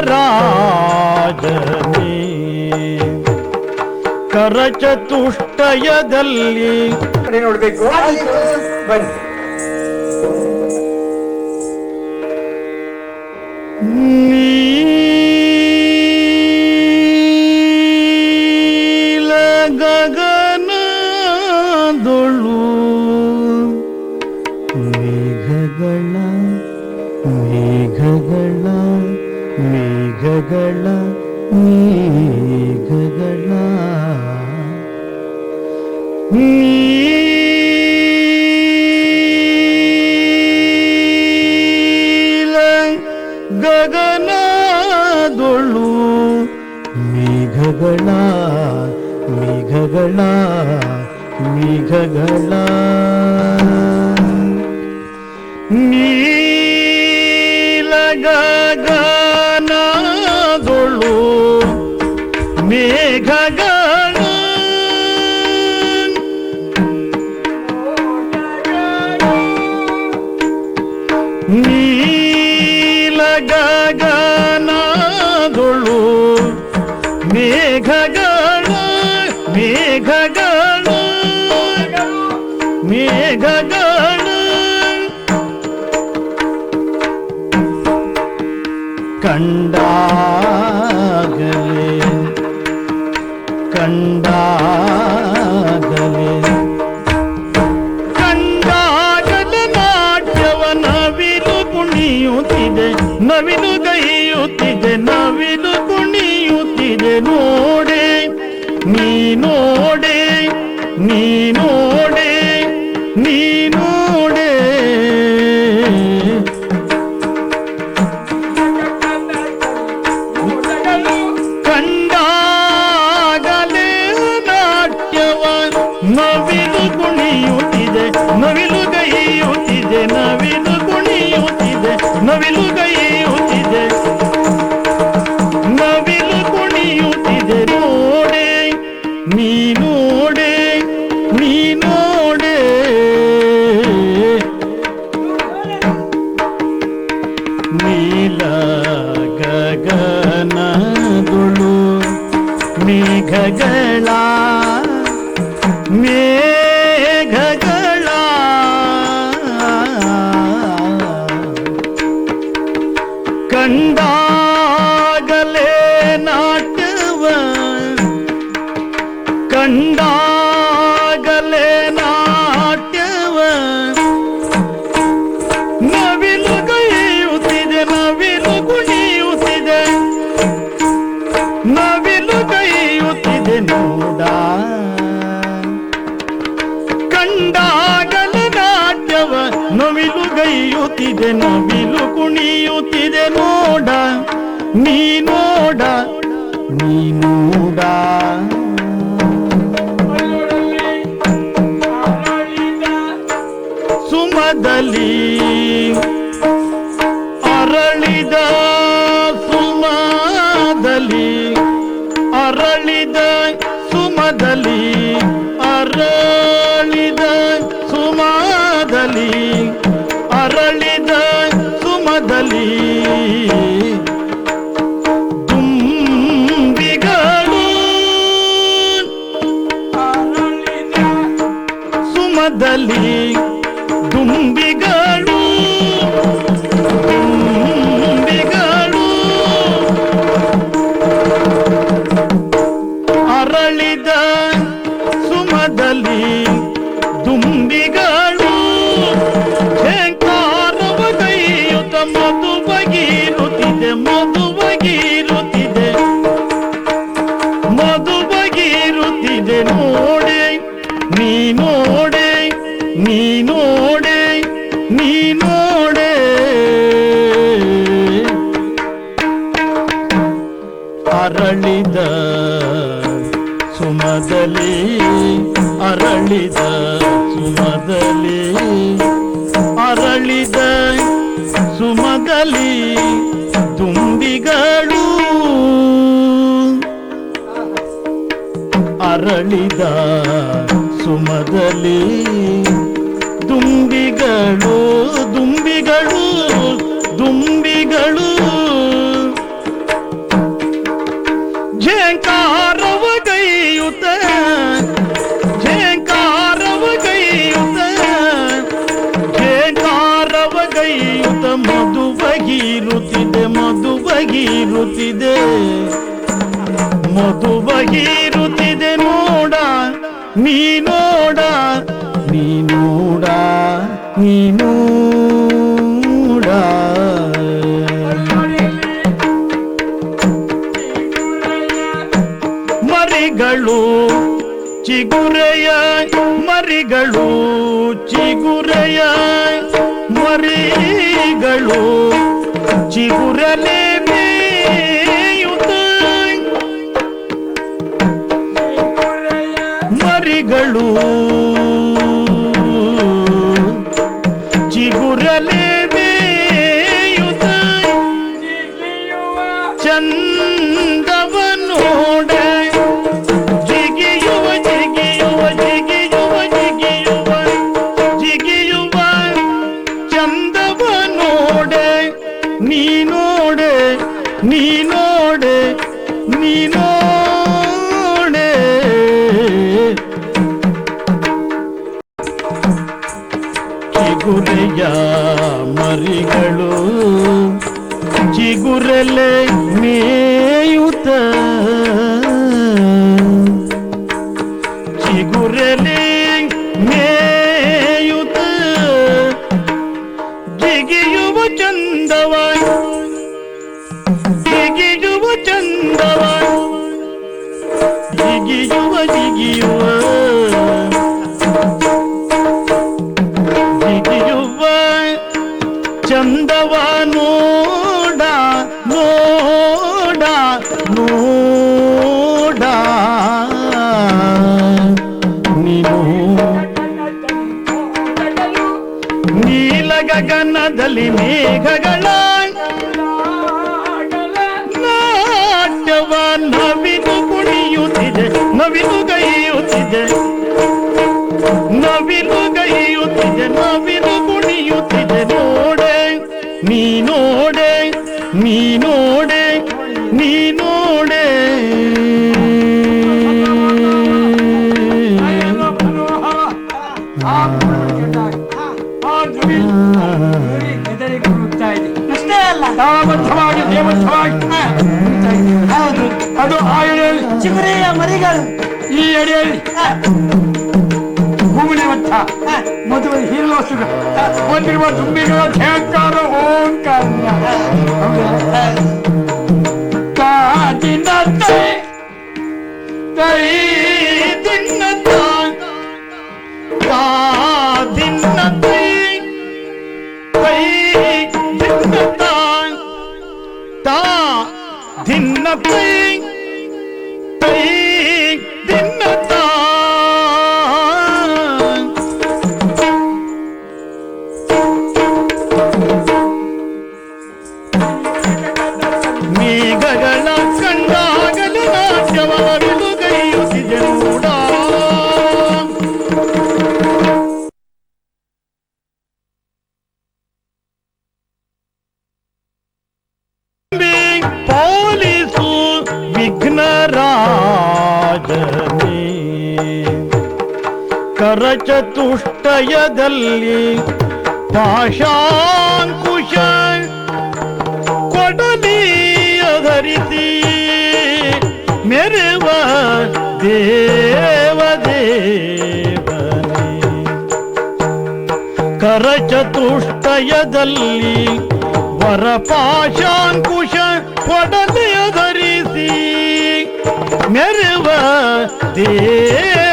ರಾಜನೇ ಕರಚತುಷ್ಟಯದಲ್ಲಿ ನೋಡಬೇಕು ನೋಡ್ಬೇಕು. ಬನ್ನಿ. ಮೇಘಗಳ ಮೇಘಗಳ ನೀಲ ಗಗನದೊಳು ಮೇಘಗಳ ನೀಲ ಕಂಡಾಗಲೇ ಕಂಡಾಗಲೇ ಕಂಡಾಗಲ ನಾಟ್ಯವ ನವಿಲು ಕುಣಿಯುತ್ತಿದೆ ನವಿಲು ಗೈಯುತ್ತಿದೆ ನವಿಲು ಕುಣಿಯುತ್ತಿದೆ ನೋಡೆ ನೀ ನೋಡೆ ನೀ ನೋಡೆ ನೀ ನೋಡೆ ನವಿಲು ಕುಣಿಯುತ್ತಿದೆ ನೋಡ ನೀ ನೋಡ ನೀ ನೋಡ. ಸುಮದಲ್ಲಿ ಅರಳಿದ ಸುಮದಲ್ಲಿ ಸುಮದಲ್ಲಿ ದುಂಬಿಗಳು ದುಂಬಿಗಳು. ಅರಳಿದ ಸುಮದಲ್ಲಿ ದುಂಬಿಗಳು ನೀ ನೋಡೆ. ಅರಳಿದ ಸುಮದಲಿ ಅರಳಿದ ಸುಮದಲಿ ಅರಳಿದ ಸುಮದಲಿ ತುಂಬಿಗಳು. ಅರಳಿದ ಸುಮದಲ್ಲಿ ದುಂಬಿಗಳು ದುಂಬಿಗಳು ದುಂಬಿಗಳು. ಝೇಂಕಾರವ ಗೈಯುತ ಝೇಂಕಾರವ ಗೈಯುತ ಝೇಂಕಾರವ ಗೈಯುತ ಮಧು ಬಗೀರುತ್ತಿದೆ ಮಧು ಬಗೀರುತ್ತಿದೆ ಮಧು ಬಗೀರುತ್ತಿದೆ ನೋಡ, ನೀ ನೋಡ ನೀ ನೋಡ. ಚಿಗುರೆಯ ಮರಿಗಳು ನೀ ನೋಡೆ ನೀ ನೋಡೆ ನೀ ನೋಡೆ ಚಿಗುರೆಯ ಮರಿಗಳು ಚಿಗುರಲೆ ಜಿಗಿಯುವ ಜಿಗಿಯುವ ಜಿಗಿಯುವ ಚಂದವ ನೋಡ ನೋಡ ನೋಡ ನೀನು ನೀಲ ಗಗನದಲ್ಲಿ ಮೇಘಗಳ ಕುಣಿಯುತ್ತಿದೆ ನವಿಲು ಗೈಯುತ್ತಿದೆ ನವಿಲು ಕುಣಿಯುತ್ತಿದೆ ನೋಡೆ ನೀ ನೋಡೆ ನೀ ನೋಡೆ ನೀ ನೋಡೆ ಅಷ್ಟೇ ಅಲ್ಲ ಅದು ಆ ಎಡೆಯಲ್ಲಿ ಚಿಗುರೆಯ ಮರಿಗಳು. ಈ ಎಡೆಯಲ್ಲಿ ಭೂಮಿನ ಮತ್ತ ಮದುವೆ ಹೀರೋಸುಗ ಬಂದಿರುವ ತುಂಬಿಗಳ ಝೇಂಕಾರ ಓಂಕಾರ ಕರಚತುಷ್ಟಯದಲ್ಲಿ ಪಾಶಾಂಕುಶ ಕೊಡಲಿಯ ಧರಿಸಿ ಮೆರುವ ದೇವದೇವನೇ. ಕರಚತುಷ್ಟಯದಲ್ಲಿ ವರಪಾಶಾಂಕುಶ ಕೊಡಲಿಯ ಧರಿಸಿ ಮೆರುವ ದೇವ